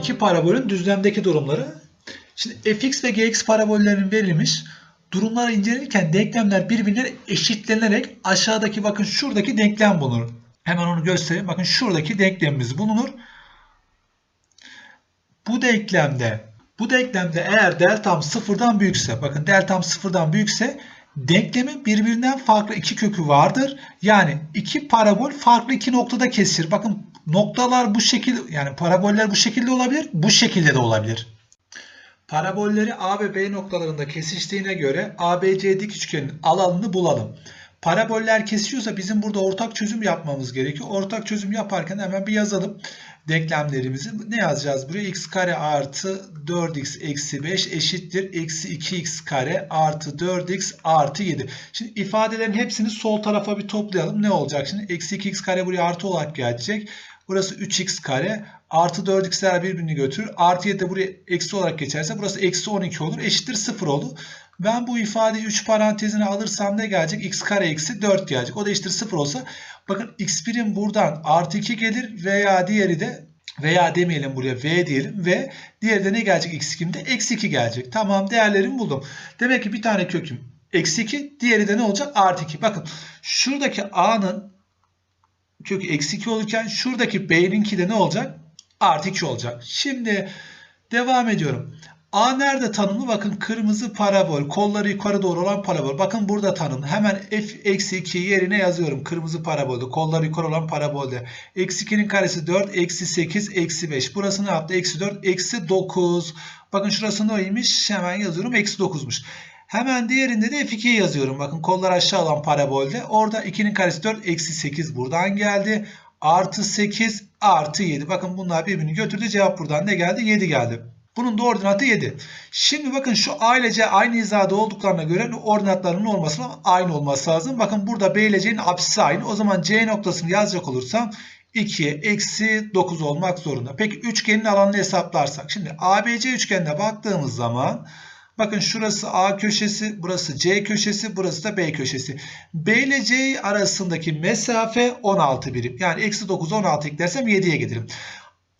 iki parabolün düzlemdeki durumları. Şimdi fx ve gx parabollerinin verilmiş. Durumlar incelenirken denklemler birbirine eşitlenerek aşağıdaki bakın şuradaki denklem bulunur. Hemen onu göstereyim. Bakın şuradaki denklemimiz bulunur. Bu denklemde bu denklemde eğer deltam sıfırdan büyükse bakın deltam sıfırdan büyükse denklemin birbirinden farklı iki kökü vardır. Yani iki parabol farklı iki noktada kesişir. Bakın noktalar bu şekilde yani paraboller bu şekilde olabilir. Bu şekilde de olabilir. Parabolleri A ve B noktalarında kesiştiğine göre ABC dik üçgenin alanını bulalım. Paraboller kesişiyorsa bizim burada ortak çözüm yapmamız gerekiyor. Ortak çözüm yaparken hemen bir yazalım denklemlerimizi. Ne yazacağız buraya? x kare artı 4x eksi 5 eşittir. Eksi 2x kare artı 4x artı 7. Şimdi ifadelerin hepsini sol tarafa bir toplayalım. Ne olacak? Şimdi eksi 2x kare buraya artı olarak gelecek. Burası 3x kare. Artı 4x'ler birbirini götürür. Artı 7 de buraya eksi olarak geçerse burası eksi 12 olur. Eşittir 0 olur. Ben bu ifadeyi 3 parantezine alırsam ne gelecek? x kare eksi 4 gelecek. O da eşittir 0 olsa bakın x1'in buradan artı 2 gelir veya diğeri de veya demeyelim buraya v diyelim ve diğeri de ne gelecek x2'imde? Eksi 2 gelecek. Tamam değerlerimi buldum. Demek ki bir tane köküm eksi 2 diğeri de ne olacak? Artı 2. Bakın şuradaki a'nın kökü eksi 2 olurken şuradaki b'ninki de ne olacak? Artı 2 olacak. Şimdi devam ediyorum. A nerede tanımlı? Bakın kırmızı parabol. Kolları yukarı doğru olan parabol. Bakın burada tanımlı. Hemen f eksi 2 yerine yazıyorum. Kırmızı parabolde. Kolları yukarı olan parabolde. Eksi 2'nin karesi 4. Eksi 8. Eksi 5. Burası ne yaptı? Eksi 4. Eksi 9. Bakın şurası neymiş? Hemen yazıyorum. Eksi 9'muş. Hemen diğerinde de f2'yi yazıyorum. Bakın kollar aşağı olan parabolde. Orada 2'nin karesi 4. Eksi 8 buradan geldi. Artı 8 artı 7. Bakın bunlar birbirini götürdü. Cevap buradan ne geldi? 7 geldi. Bunun da ordinatı 7. Şimdi bakın şu A ile C aynı hizada olduklarına göre ordinatlarının olması aynı olması lazım. Bakın burada B ile C'nin apsisi aynı. O zaman C noktasını yazacak olursam 2'ye eksi 9 olmak zorunda. Peki üçgenin alanını hesaplarsak. Şimdi ABC üçgenine baktığımız zaman bakın şurası A köşesi, burası C köşesi, burası da B köşesi. B ile C arasındaki mesafe 16 birim. Yani eksi 9 16 eklersem 7'ye gelirim.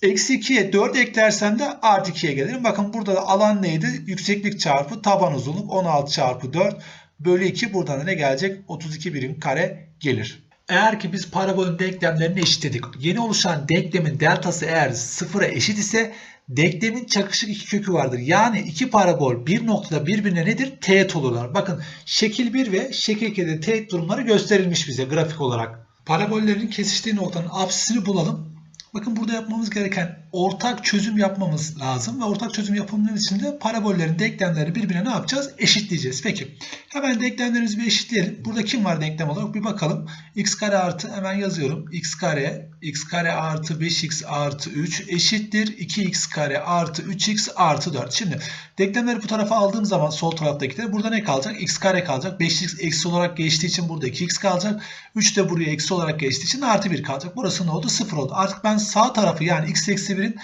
Eksi 2'ye 4 eklersem de artı 2'ye gelirim. Bakın burada da alan neydi? Yükseklik çarpı taban uzunluk 16 çarpı 4 bölü 2. Buradan da ne gelecek? 32 birim kare gelir. Eğer ki biz parabolün denklemlerini eşitledik. Yeni oluşan denklemin deltası eğer sıfıra eşit ise denklemin çakışık iki kökü vardır. Yani iki parabol bir noktada birbirine nedir? Teğet olurlar. Bakın şekil 1 ve şekil 2'de teğet durumları gösterilmiş bize grafik olarak. Parabollerin kesiştiği noktanın apsisini bulalım. Bakın burada yapmamız gereken ortak çözüm yapmamız lazım ve ortak çözüm yapımının için de parabollerin denklemlerini birbirine ne yapacağız? Eşitleyeceğiz. Peki hemen denklemlerimizi bir eşitleyelim. Burada kim var denklem olarak bir bakalım. x kare artı hemen yazıyorum. x kare x kare artı 5x artı 3 eşittir 2x kare artı 3x artı 4. Şimdi denklemleri bu tarafa aldığım zaman sol taraftakileri burada ne kalacak? x kare kalacak. 5x eksi olarak geçtiği için burada 2x kalacak. 3 de buraya eksi olarak geçtiği için artı 1 kalacak. Burası ne oldu? 0 oldu. Artık ben sağ tarafı yani x eksi 1'in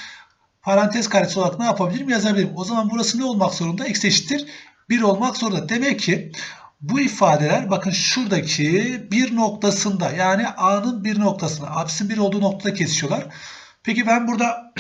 parantez karesi olarak ne yapabilirim? Yazabilirim. O zaman burası ne olmak zorunda? x eşittir 1 olmak zorunda. Demek ki bu ifadeler bakın şuradaki bir noktasında yani A'nın bir noktasında apsisin bir olduğu noktada kesişiyorlar. Peki ben burada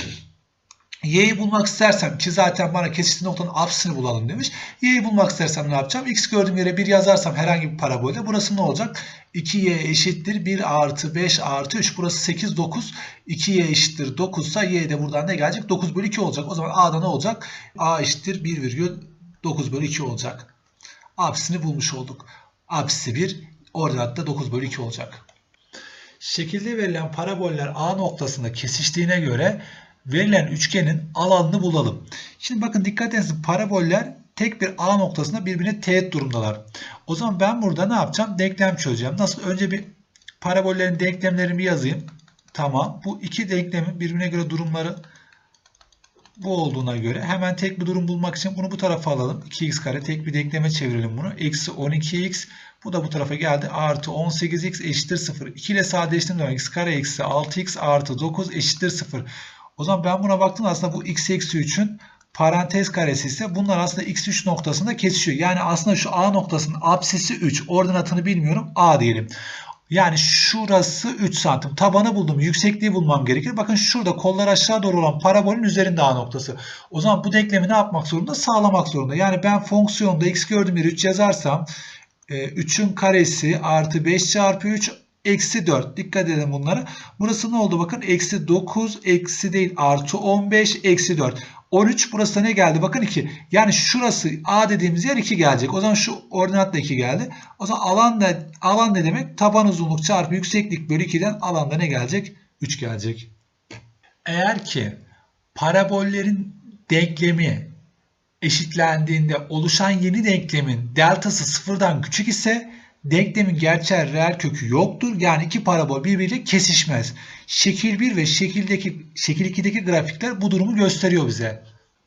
y'yi bulmak istersem ki zaten bana kesiştiği noktanın apsisini bulalım demiş. y'yi bulmak istersem ne yapacağım? x gördüğüm yere 1 yazarsam herhangi bir parabolde burası ne olacak? 2y eşittir 1 artı 5 artı 3. Burası 8 9. 2y eşittir 9 ise y de buradan ne gelecek? 9 bölü 2 olacak. O zaman a'da ne olacak? a eşittir 1,9 bölü 2 olacak. Apsisini bulmuş olduk. Apsisi 1 ordinatta 9 bölü 2 olacak. Şekilde verilen paraboller A noktasında kesiştiğine göre verilen üçgenin alanını bulalım. Şimdi bakın dikkat edin paraboller tek bir A noktasında birbirine teğet durumdalar. O zaman ben burada ne yapacağım? Denklem çözeceğim. Nasıl? Önce bir parabollerin denklemlerini yazayım. Tamam. Bu iki denklemin birbirine göre durumları bu olduğuna göre hemen tek bir durum bulmak için bunu bu tarafa alalım. 2x kare tek bir denkleme çevirelim bunu. Eksi 12x bu da bu tarafa geldi. Artı 18x eşittir 0. 2 ile sadeleştirdiğim zaman x kare eksi 6x artı 9 eşittir 0. O zaman ben buna baktım aslında bu x eksi 3'ün parantez karesi ise bunlar aslında x3 noktasında kesişiyor. Yani aslında şu A noktasının apsisi 3. Ordinatını bilmiyorum. A diyelim. Yani şurası 3 santim. Tabanı buldum. Yüksekliği bulmam gerekir. Bakın şurada kollar aşağı doğru olan parabolün üzerinde A noktası. O zaman bu denklemi ne yapmak zorunda? Sağlamak zorunda. Yani ben fonksiyonda x gördüğüm yere 3 yazarsam 3'ün karesi artı 5 çarpı 3 eksi 4. Dikkat edin bunlara. Burası ne oldu? Bakın eksi 9 eksi değil artı 15 eksi 4. 13 burası da ne geldi? Bakın 2. Yani şurası A dediğimiz yer 2 gelecek. O zaman şu ordinat da 2 geldi. O zaman alan da alan ne demek? Taban uzunluk çarpı yükseklik bölü 2'den alanda ne gelecek? 3 gelecek. Eğer ki parabollerin denklemi eşitlendiğinde oluşan yeni denklemin deltası sıfırdan küçük ise denklemin gerçel reel kökü yoktur. Yani iki parabol birbiriyle kesişmez. Şekil 1 ve şekildeki şekil 2'deki grafikler bu durumu gösteriyor bize.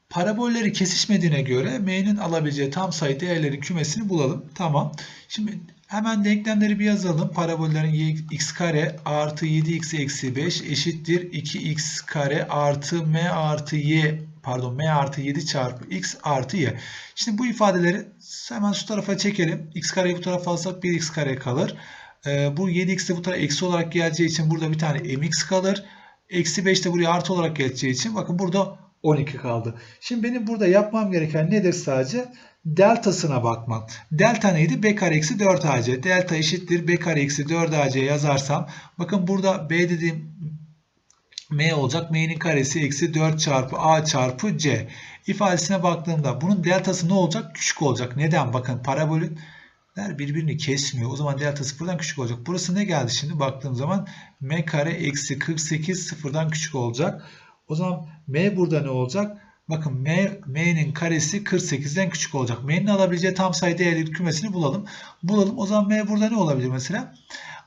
Parabolleri kesişmediğine göre m'nin alabileceği tam sayı değerlerin kümesini bulalım. Tamam. Şimdi hemen denklemleri bir yazalım. Parabollerin x kare artı 7x eksi 5 eşittir 2x kare artı m artı y pardon m artı 7 çarpı x artı y. Şimdi bu ifadeleri hemen şu tarafa çekelim. x kareyi bu tarafa alsak 1x kare kalır. Ee, bu 7x de bu tarafa eksi olarak geleceği için burada bir tane mx kalır. Eksi 5 de buraya artı olarak geleceği için bakın burada 12 kaldı. Şimdi benim burada yapmam gereken nedir sadece? Deltasına bakmak. Delta neydi? B kare eksi 4ac. Delta eşittir B kare eksi 4ac yazarsam. Bakın burada B dediğim M olacak. M'nin karesi eksi 4 çarpı A çarpı C. ifadesine baktığımda bunun deltası ne olacak? Küçük olacak. Neden? Bakın parabolün birbirini kesmiyor. O zaman delta sıfırdan küçük olacak. Burası ne geldi şimdi? Baktığım zaman M kare eksi 48 sıfırdan küçük olacak. O zaman M burada ne olacak? Bakın M, M'nin karesi 48'den küçük olacak. M'nin alabileceği tam sayı değerli kümesini bulalım. Bulalım. O zaman M burada ne olabilir mesela?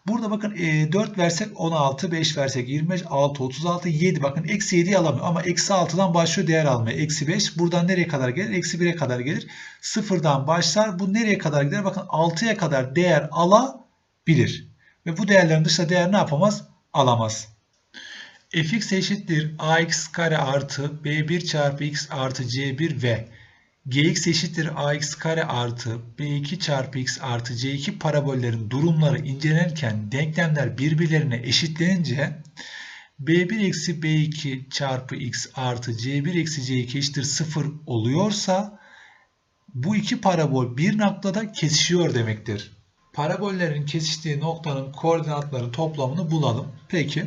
Burada bakın e, 4 versek 16, 5 versek 25, 6, 36, 7. Bakın eksi 7'yi alamıyor ama eksi 6'dan başlıyor değer almaya. Eksi 5 buradan nereye kadar gelir? Eksi 1'e kadar gelir. Sıfırdan başlar. Bu nereye kadar gider? Bakın 6'ya kadar değer alabilir. Ve bu değerlerin dışında değer ne yapamaz? Alamaz fx eşittir ax kare artı b1 çarpı x artı c1 ve gx eşittir ax kare artı b2 çarpı x artı c2 parabollerin durumları incelenirken denklemler birbirlerine eşitlenince b1 eksi b2 çarpı x artı c1 eksi c2 eşittir 0 oluyorsa bu iki parabol bir noktada kesişiyor demektir. Parabollerin kesiştiği noktanın koordinatları toplamını bulalım. Peki.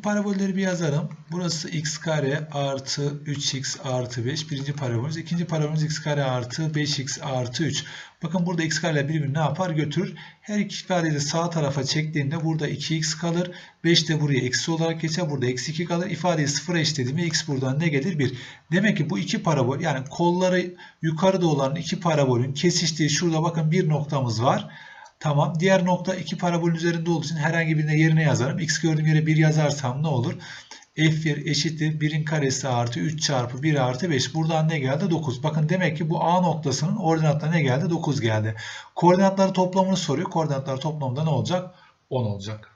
Parabolleri bir yazalım. Burası x kare artı 3x artı 5. Birinci parabolümüz. İkinci parabolümüz x kare artı 5x artı 3. Bakın burada x kareler birbirini ne yapar? Götürür. Her iki ifadeyi de sağ tarafa çektiğimde burada 2x kalır. 5 de buraya eksi olarak geçer. Burada eksi 2 kalır. İfadeyi sıfıra eşitlediğimde x buradan ne gelir? 1. Demek ki bu iki parabol yani kolları yukarıda olan iki parabolün kesiştiği şurada bakın bir noktamız var. Tamam. Diğer nokta iki parabolün üzerinde olduğu için herhangi birine yerine yazarım. X gördüğüm yere 1 yazarsam ne olur? F1 eşittir 1'in karesi artı 3 çarpı 1 artı 5. Buradan ne geldi? 9. Bakın demek ki bu A noktasının ordinatına ne geldi? 9 geldi. Koordinatları toplamını soruyor. Koordinatları toplamında ne olacak? 10 olacak.